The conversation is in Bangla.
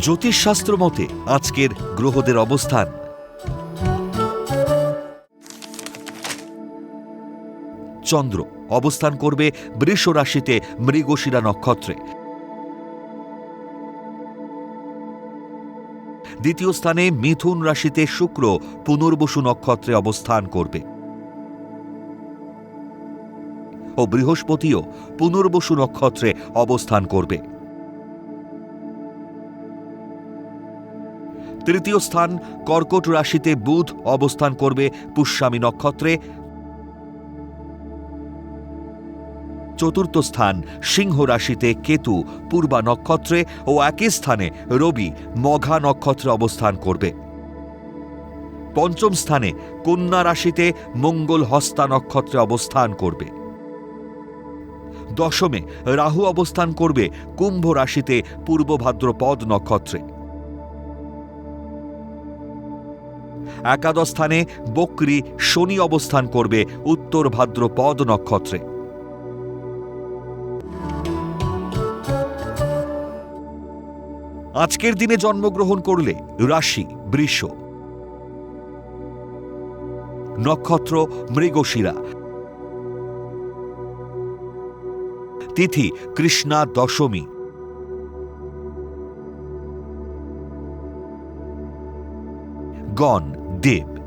জ্যোতিষশাস্ত্র মতে আজকের গ্রহদের অবস্থান। চন্দ্র অবস্থান করবে বৃষ রাশিতে মৃগশিরা নক্ষত্রে। দ্বিতীয় স্থানে মিথুন রাশিতে শুক্র পুনর্বসু নক্ষত্রে অবস্থান করবে। ও বৃহস্পতিও পুনর্বসু নক্ষত্রে অবস্থান করবে। তৃতীয় স্থান কর্কট রাশিতে বুধ অবস্থান করবে পুষ্যামী নক্ষত্রে। চতুর্থ স্থান সিংহ রাশিতে কেতু, পূর্বা নক্ষত্রে ও একই স্থানে রবি, মঘা নক্ষত্রে অবস্থান করবে। পঞ্চম স্থানে কন্যা রাশিতে মঙ্গল হস্তা নক্ষত্রে অবস্থান করবে। দশমে রাহু অবস্থান করবে কুম্ভ রাশিতে পূর্ব ভাদ্রপদ নক্ষত্রে। একাদশ স্থানে বকরি শনি অবস্থান করবে উত্তর ভাদ্রপদ নক্ষত্রে। আজকের দিনে জন্মগ্রহণ করলে রাশি, বৃষ। নক্ষত্র, মৃগশিরা। তিথি, কৃষ্ণা দশমী। gone, deep.